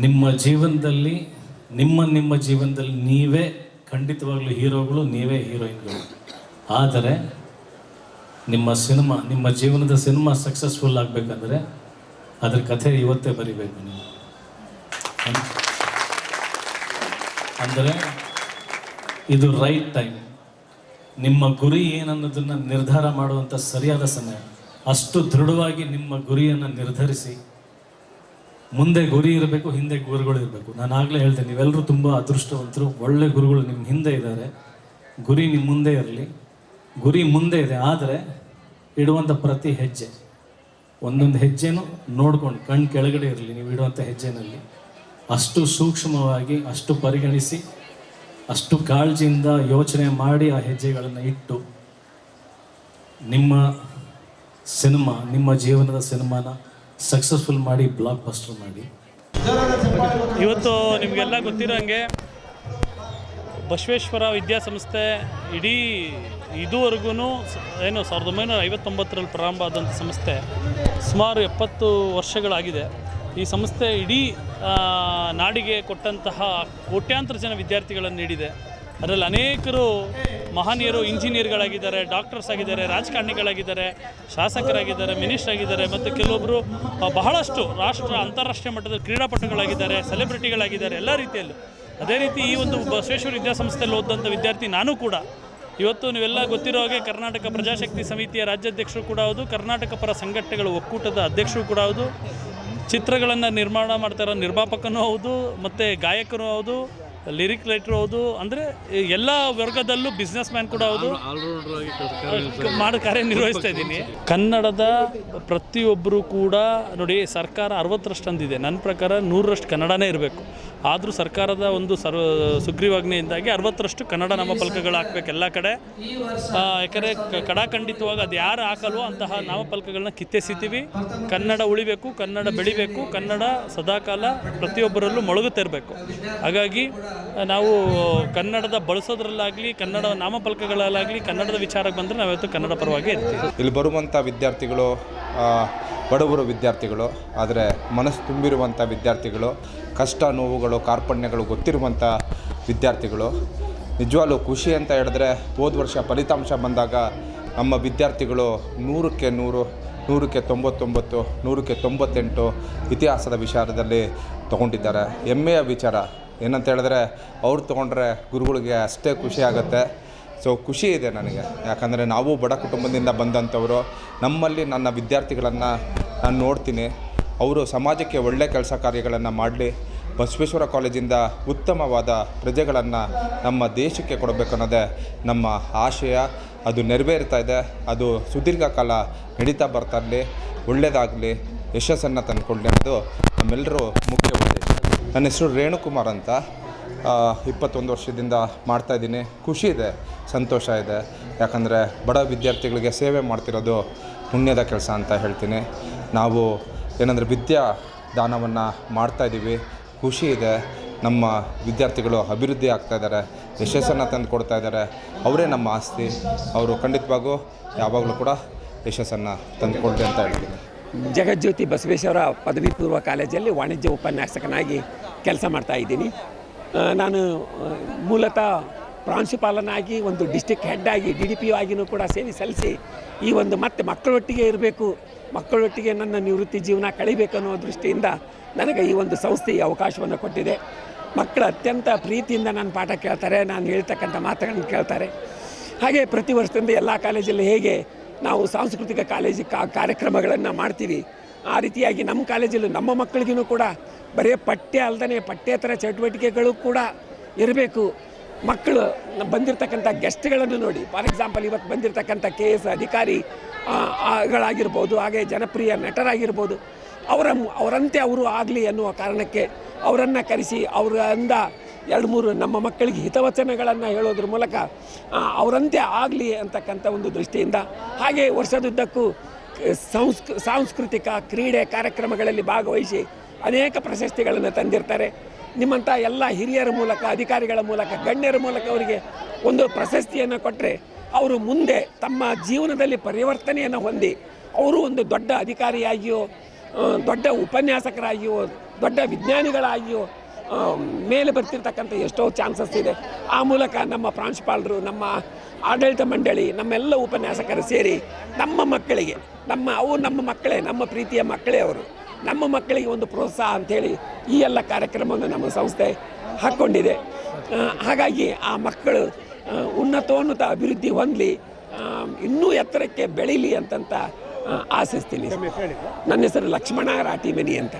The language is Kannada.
ನಿಮ್ಮ ಜೀವನದಲ್ಲಿ, ನಿಮ್ಮ ನಿಮ್ಮ ಜೀವನದಲ್ಲಿ ನೀವೇ, ಖಂಡಿತವಾಗ್ಲೂ ಹೀರೋಗಳು, ನೀವೇ ಹೀರೋಯಿನ್ಗಳು. ಆದರೆ, ನಿಮ್ಮ ಸಿನಿಮಾ, ನಿಮ್ಮ ಜೀವನದ ಸಿನಿಮಾ ಸಕ್ಸಸ್ಫುಲ್ ಆಗಬೇಕಂದ್ರೆ, ಅದ್ರ ಕಥೆ ಇವತ್ತೇ ಬರಿಬೇಕು ನೀವು. ಅಂದರೆ, ಇದು ರೈಟ್ ಟೈಮ್ ನಿಮ್ಮ ಗುರಿ ಏನನ್ನೋದನ್ನು ನಿರ್ಧಾರ ಮಾಡುವಂಥ ಸರಿಯಾದ ಸಮಯ. ಅಷ್ಟು ದೃಢವಾಗಿ ನಿಮ್ಮ ಗುರಿಯನ್ನು ನಿರ್ಧರಿಸಿ ಮುಂದೆ ಗುರಿ ಇರಬೇಕು, ಹಿಂದೆ ಗುರುಗಳು ಇರಬೇಕು. ನಾನು ಆಗಲೇ ಹೇಳ್ತೇನೆ ನೀವೆಲ್ಲರೂ ತುಂಬ ಅದೃಷ್ಟವಂತರು, ಒಳ್ಳೆ ಗುರುಗಳು ನಿಮ್ಮ ಹಿಂದೆ ಇದ್ದಾರೆ. ಗುರಿ ನಿಮ್ಮ ಮುಂದೆ ಇರಲಿ. ಗುರಿ ಮುಂದೆ ಇದೆ, ಆದರೆ ಇಡುವಂಥ ಪ್ರತಿ ಹೆಜ್ಜೆ. ಒಂದೊಂದು ಹೆಜ್ಜೆನೂ ನೋಡ್ಕೊಂಡು ಕಣ್ಣು ಕೆಳಗಡೆ ಇರಲಿ, ನೀವು ಇಡುವಂಥ ಹೆಜ್ಜೆನಲ್ಲಿ. ಅಷ್ಟು ಸೂಕ್ಷ್ಮವಾಗಿ, ಅಷ್ಟು ಪರಿಗಣಿಸಿ, ಅಷ್ಟು ಕಾಳಜಿಯಿಂದ ಯೋಚನೆ ಮಾಡಿ ಆ ಹೆಜ್ಜೆಗಳನ್ನು ಇಟ್ಟು, ನಿಮ್ಮ ಸಿನಿಮಾ, ನಿಮ್ಮ ಜೀವನದ ಸಿನಿಮಾನ ಸಕ್ಸಸ್ಫುಲ್ ಮಾಡಿ ಬ್ಲಾಕ್ ಬಸ್ಟರ್ ಮಾಡಿ. ಇವತ್ತು ನಿಮಗೆಲ್ಲ ಗೊತ್ತಿರೋಂಗೆ ಬಸವೇಶ್ವರ ವಿದ್ಯಾಸಂಸ್ಥೆ ಇಡೀ ಇದುವರೆಗೂ ಏನು ಸಾವಿರದ ಒಂಬೈನೂರ ಐವತ್ತೊಂಬತ್ತರಲ್ಲಿ ಪ್ರಾರಂಭ ಆದಂಥ ಸಂಸ್ಥೆ ಸುಮಾರು ಎಪ್ಪತ್ತು ವರ್ಷಗಳಾಗಿದೆ. ಈ ಸಂಸ್ಥೆ ಇಡೀ ನಾಡಿಗೆ ಕೊಟ್ಟಂತಹ ಕೋಟ್ಯಾಂತರ ಜನ ವಿದ್ಯಾರ್ಥಿಗಳನ್ನು ನೀಡಿದೆ. ಅದರಲ್ಲಿ ಅನೇಕರು ಮಹನೀಯರು, ಇಂಜಿನಿಯರ್ಗಳಾಗಿದ್ದಾರೆ ಡಾಕ್ಟರ್ಸ್ ಆಗಿದ್ದಾರೆ, ರಾಜಕಾರಣಿಗಳಾಗಿದ್ದಾರೆ, ಶಾಸಕರಾಗಿದ್ದಾರೆ ಮಿನಿಸ್ಟರ್ ಆಗಿದ್ದಾರೆ, ಮತ್ತು ಕೆಲವೊಬ್ಬರು ಬಹಳಷ್ಟು ರಾಷ್ಟ್ರ, ಅಂತಾರಾಷ್ಟ್ರೀಯ ಮಟ್ಟದ ಕ್ರೀಡಾಪಟುಗಳಾಗಿದ್ದಾರೆ ಸೆಲೆಬ್ರಿಟಿಗಳಾಗಿದ್ದಾರೆ ಎಲ್ಲ ರೀತಿಯಲ್ಲೂ. ಅದೇ ರೀತಿ ಈ ಒಂದು ಬಸವೇಶ್ವರ ವಿದ್ಯಾಸಂಸ್ಥೆಯಲ್ಲಿ ಓದಂಥ ವಿದ್ಯಾರ್ಥಿ ನಾನು ಕೂಡ. ಇವತ್ತು ನೀವೆಲ್ಲ ಗೊತ್ತಿರೋ ಹಾಗೆ ಕರ್ನಾಟಕ ಪ್ರಜಾಶಕ್ತಿ ಸಮಿತಿಯ ರಾಜ್ಯಾಧ್ಯಕ್ಷರು ಕೂಡ ಹೌದು, ಕರ್ನಾಟಕ ಪರ ಸಂಘಟನೆಗಳ ಒಕ್ಕೂಟದ ಅಧ್ಯಕ್ಷರು ಕೂಡ ಹೌದು, ಚಿತ್ರಗಳನ್ನು ನಿರ್ಮಾಣ ಮಾಡ್ತಾ ಇರೋ ನಿರ್ಮಾಪಕನೂ ಹೌದು, ಮತ್ತು ಗಾಯಕನೂ ಹೌದು ಲಿರಿಕ್ ರೈಟ್ರು ಹೌದು ಅಂದರೆ ಎಲ್ಲ ವರ್ಗದಲ್ಲೂ ಬಿಸ್ನೆಸ್ ಮ್ಯಾನ್ ಕೂಡ ಹೌದು. ಮಾಡಿ ಕಾರ್ಯನಿರ್ವಹಿಸ್ತಾ ಇದ್ದೀನಿ. ಕನ್ನಡದ ಪ್ರತಿಯೊಬ್ಬರು ಕೂಡ ನೋಡಿ ಸರ್ಕಾರ ಅರವತ್ತರಷ್ಟು ಅಂದಿದೆ ನನ್ನ ಪ್ರಕಾರ ನೂರರಷ್ಟು ಕನ್ನಡನೇ ಇರಬೇಕು. ಆದರೂ ಸರ್ಕಾರದ ಒಂದು ಸರ್ ಸುಗ್ರೀವಾಜ್ಞೆಯಿಂದಾಗಿ ಅರವತ್ತರಷ್ಟು ಕನ್ನಡ ನಾಮಫಲಕಗಳು ಹಾಕ್ಬೇಕು ಎಲ್ಲ ಕಡೆ. ಯಾಕಂದರೆ ಕಡಾಖಂಡಿತವಾಗಿ ಅದು ಯಾರು ಹಾಕಲ್ವೋ ಅಂತಹ ನಾಮಫಲಕಗಳನ್ನ ಕಿತ್ತೆಸಿತೀವಿ. ಕನ್ನಡ ಉಳಿಬೇಕು ಕನ್ನಡ ಬೆಳಿಬೇಕು ಕನ್ನಡ ಸದಾಕಾಲ ಪ್ರತಿಯೊಬ್ಬರಲ್ಲೂ ಮೊಳಗುತ್ತಿರಬೇಕು ಹಾಗಾಗಿ ನಾವು ಕನ್ನಡದ ಬಳಸೋದ್ರಲ್ಲಾಗಲಿ, ಕನ್ನಡ ನಾಮಫಲಕಗಳಲ್ಲಾಗಲಿ, ಕನ್ನಡದ ವಿಚಾರಕ್ಕೆ ಬಂದರೆ ನಾವಿವತ್ತು ಕನ್ನಡ ಪರವಾಗಿ ಇರ್ತೀವಿ. ಇಲ್ಲಿ ಬರುವಂಥ ವಿದ್ಯಾರ್ಥಿಗಳು ಬಡವರು ವಿದ್ಯಾರ್ಥಿಗಳು, ಆದರೆ ಮನಸ್ಸು ತುಂಬಿರುವಂಥ ವಿದ್ಯಾರ್ಥಿಗಳು, ಕಷ್ಟ, ನೋವುಗಳು, ಕಾರ್ಪಣ್ಯಗಳು ಗೊತ್ತಿರುವಂಥ ವಿದ್ಯಾರ್ಥಿಗಳು, ನಿಜವಾಗ್ಲೂ ಖುಷಿ ಅಂತ ಹೇಳಿದ್ರೆ ಹೋದ ವರ್ಷ ಫಲಿತಾಂಶ ಬಂದಾಗ ನಮ್ಮ ವಿದ್ಯಾರ್ಥಿಗಳು ನೂರಕ್ಕೆ ನೂರು, ನೂರಕ್ಕೆ ತೊಂಬತ್ತೊಂಬತ್ತು, ನೂರಕ್ಕೆ ತೊಂಬತ್ತೆಂಟು ಇತಿಹಾಸದ ವಿಚಾರದಲ್ಲಿ ತಗೊಂಡಿದ್ದಾರೆ. ಹೆಮ್ಮೆಯ ವಿಚಾರ. ಏನಂತ ಹೇಳಿದ್ರೆ ಅವ್ರು ತೊಗೊಂಡ್ರೆ ಗುರುಗಳಿಗೆ ಅಷ್ಟೇ ಖುಷಿ ಆಗುತ್ತೆ. ಸೊ ಖುಷಿ ಇದೆ ನನಗೆ. ಯಾಕಂದರೆ ನಾವು ಬಡ ಕುಟುಂಬದಿಂದ ಬಂದಂಥವರು. ನಮ್ಮಲ್ಲಿ ನನ್ನ ವಿದ್ಯಾರ್ಥಿಗಳನ್ನು ನಾನು ನೋಡ್ತೀನಿ. ಅವರು ಸಮಾಜಕ್ಕೆ ಒಳ್ಳೆ ಕೆಲಸ ಕಾರ್ಯಗಳನ್ನು ಮಾಡಲಿ. ಬಸವೇಶ್ವರ ಕಾಲೇಜಿಂದ ಉತ್ತಮವಾದ ಪ್ರಜೆಗಳನ್ನು ನಮ್ಮ ದೇಶಕ್ಕೆ ಕೊಡಬೇಕು ಅನ್ನೋದೇ ನಮ್ಮ ಆಶಯ. ಅದು ನೆರವೇರ್ತಾ ಇದೆ. ಅದು ಸುದೀರ್ಘ ಕಾಲ ನಡೀತಾ ಬರ್ತಾ ಇರಲಿ. ಒಳ್ಳೆಯದಾಗಲಿ ಯಶಸ್ಸನ್ನು ತಂದುಕೊಳ್ಳಿ ಅನ್ನೋದು ನಮ್ಮೆಲ್ಲರೂ ಮುಖ್ಯ ಉದ್ದೇಶ. ನನ್ನ ಹೆಸರು ರೇಣುಕುಮಾರ್ ಅಂತ. ಇಪ್ಪತ್ತೊಂದು ವರ್ಷದಿಂದ ಮಾಡ್ತಾಯಿದ್ದೀನಿ ಖುಷಿ ಇದೆ, ಸಂತೋಷ ಇದೆ. ಯಾಕಂದರೆ ಬಡ ವಿದ್ಯಾರ್ಥಿಗಳಿಗೆ ಸೇವೆ ಮಾಡ್ತಿರೋದು ಪುಣ್ಯದ ಕೆಲಸ ಅಂತ ಹೇಳ್ತೀನಿ. ನಾವು ಏನಂದರೆ ವಿದ್ಯಾ ದಾನವನ್ನು ಮಾಡ್ತಾಯಿದ್ದೀವಿ ಖುಷಿ ಇದೆ. ನಮ್ಮ ವಿದ್ಯಾರ್ಥಿಗಳು ಅಭಿವೃದ್ಧಿ ಆಗ್ತಾ ಇದ್ದಾರೆ. ಯಶಸ್ಸನ್ನು ತಂದು ಕೊಡ್ತಾ ಇದ್ದಾರೆ. ಅವರೇ ನಮ್ಮ ಆಸ್ತಿ. ಅವರು ಖಂಡಿತವಾಗೂ ಯಾವಾಗಲೂ ಕೂಡ ಯಶಸ್ಸನ್ನು ತಂದುಕೊಡ್ಲಿ ಅಂತ ಹೇಳ್ತೀನಿ. ಜಗಜ್ಯೋತಿ ಬಸವೇಶ್ವರ ಪದವಿ ಪೂರ್ವ ಕಾಲೇಜಲ್ಲಿ ವಾಣಿಜ್ಯ ಉಪನ್ಯಾಸಕನಾಗಿ ಕೆಲಸ ಮಾಡ್ತಾ ಇದ್ದೀನಿ. ನಾನು ಮೂಲತಃ ಪ್ರಾಂಶುಪಾಲನಾಗಿ, ಒಂದು ಡಿಸ್ಟಿಕ್ ಹೆಡ್ ಆಗಿ ಡಿ ಡಿ ಪಿ ಕೂಡ ಸೇವೆ ಸಲ್ಲಿಸಿ ಈ ಒಂದು ಮತ್ತೆ ಮಕ್ಕಳೊಟ್ಟಿಗೆ ಇರಬೇಕು, ಮಕ್ಕಳೊಟ್ಟಿಗೆ ನನ್ನ ನಿವೃತ್ತಿ ಜೀವನ ಕಳಿಬೇಕು ಅನ್ನೋ ದೃಷ್ಟಿಯಿಂದ ನನಗೆ ಈ ಒಂದು ಸಂಸ್ಥೆ ಈ ಅವಕಾಶವನ್ನು ಕೊಟ್ಟಿದೆ. ಮಕ್ಕಳು ಅತ್ಯಂತ ಪ್ರೀತಿಯಿಂದ ನನ್ನ ಪಾಠ ಕೇಳ್ತಾರೆ, ನಾನು ಹೇಳ್ತಕ್ಕಂಥ ಮಾತುಗಳನ್ನು ಕೇಳ್ತಾರೆ. ಹಾಗೆ ಪ್ರತಿ ವರ್ಷದಿಂದ ಎಲ್ಲ ಕಾಲೇಜಲ್ಲಿ ಹೇಗೆ ನಾವು ಸಾಂಸ್ಕೃತಿಕ ಕಾಲೇಜು ಕಾರ್ಯಕ್ರಮಗಳನ್ನು ಮಾಡ್ತೀವಿ. ಆ ರೀತಿಯಾಗಿ ನಮ್ಮ ಕಾಲೇಜಲ್ಲಿ ನಮ್ಮ ಮಕ್ಕಳಿಗೂ ಕೂಡ ಬರೀ ಪಠ್ಯ ಅಲ್ಲದೆ ಪಠ್ಯೇತರ ಚಟುವಟಿಕೆಗಳು ಕೂಡ ಇರಬೇಕು. ಮಕ್ಕಳು ಬಂದಿರತಕ್ಕಂಥ ಗೆಸ್ಟ್ಗಳನ್ನು ನೋಡಿ. ಫಾರ್ ಎಕ್ಸಾಂಪಲ್ ಇವತ್ತು ಬಂದಿರತಕ್ಕಂಥ ಕೆ ಎಸ್ ಅಧಿಕಾರಿ ಗಳಾಗಿರ್ಬೋದು, ಹಾಗೆ ಜನಪ್ರಿಯ ನಟರಾಗಿರ್ಬೋದು, ಅವರ ಅವರಂತೆ ಅವರು ಆಗಲಿ ಅನ್ನುವ ಕಾರಣಕ್ಕೆ ಅವರನ್ನು ಕರೆಸಿ ಅವರಿಂದ ಎರಡು ಮೂರು ನಮ್ಮ ಮಕ್ಕಳಿಗೆ ಹಿತವಚನಗಳನ್ನು ಹೇಳೋದ್ರ ಮೂಲಕ ಅವರಂತೆ ಆಗಲಿ ಅಂತಕ್ಕಂಥ ಒಂದು ದೃಷ್ಟಿಯಿಂದ, ಹಾಗೆ ವರ್ಷದುದ್ದಕ್ಕೂ ಸಾಂಸ್ಕ್ ಸಂಸ್ಕ ಸಾಂಸ್ಕೃತಿಕ ಕ್ರೀಡೆ ಕಾರ್ಯಕ್ರಮಗಳಲ್ಲಿ ಭಾಗವಹಿಸಿ ಅನೇಕ ಪ್ರಶಸ್ತಿಗಳನ್ನು ತಂದಿರ್ತಾರೆ. ನಿಮ್ಮಂಥ ಎಲ್ಲ ಹಿರಿಯರ ಮೂಲಕ, ಅಧಿಕಾರಿಗಳ ಮೂಲಕ, ಗಣ್ಯರ ಮೂಲಕ ಅವರಿಗೆ ಒಂದು ಪ್ರಶಸ್ತಿಯನ್ನು ಕೊಟ್ಟರೆ ಅವರು ಮುಂದೆ ತಮ್ಮ ಜೀವನದಲ್ಲಿ ಪರಿವರ್ತನೆಯನ್ನು ಹೊಂದಿ, ಅವರು ಒಂದು ದೊಡ್ಡ ಅಧಿಕಾರಿಯಾಗಿಯೋ ದೊಡ್ಡ ಉಪನ್ಯಾಸಕರಾಗಿಯೋ, ದೊಡ್ಡ ವಿಜ್ಞಾನಿಗಳಾಗಿಯೋ ಮೇಲೆ ಬರ್ತಿರ್ತಕ್ಕಂಥ ಎಷ್ಟೋ ಚಾನ್ಸಸ್ ಇದೆ. ಆ ಮೂಲಕ ನಮ್ಮ ಪ್ರಾಂಶುಪಾಲರು ನಮ್ಮ ಆಡಳಿತ ಮಂಡಳಿ ನಮ್ಮೆಲ್ಲ ಉಪನ್ಯಾಸಕರು ಸೇರಿ ನಮ್ಮ ಮಕ್ಕಳಿಗೆ ನಮ್ಮ ಅವು ನಮ್ಮ ಮಕ್ಕಳೇ ನಮ್ಮ ಪ್ರೀತಿಯ ಮಕ್ಕಳೇ ಅವರು ನಮ್ಮ ಮಕ್ಕಳಿಗೆ ಒಂದು ಪ್ರೋತ್ಸಾಹ ಅಂಥೇಳಿ ಈ ಎಲ್ಲ ಕಾರ್ಯಕ್ರಮವನ್ನು ನಮ್ಮ ಸಂಸ್ಥೆ ಹಾಕ್ಕೊಂಡಿದೆ. ಹಾಗಾಗಿ ಆ ಮಕ್ಕಳು ಉನ್ನತೋನ್ನತ ಅಭಿವೃದ್ಧಿ ಹೊಂದಲಿ ಇನ್ನೂ ಎತ್ತರಕ್ಕೆ ಬೆಳೀಲಿ ಅಂತಂತ ಆಸಿಸ್ತೀನಿ ಆಶಿಸ್ತೀನಿ ನನ್ನ ಹೆಸರು ಲಕ್ಷ್ಮಣ ರಾಟಿಮನಿ ಅಂತ.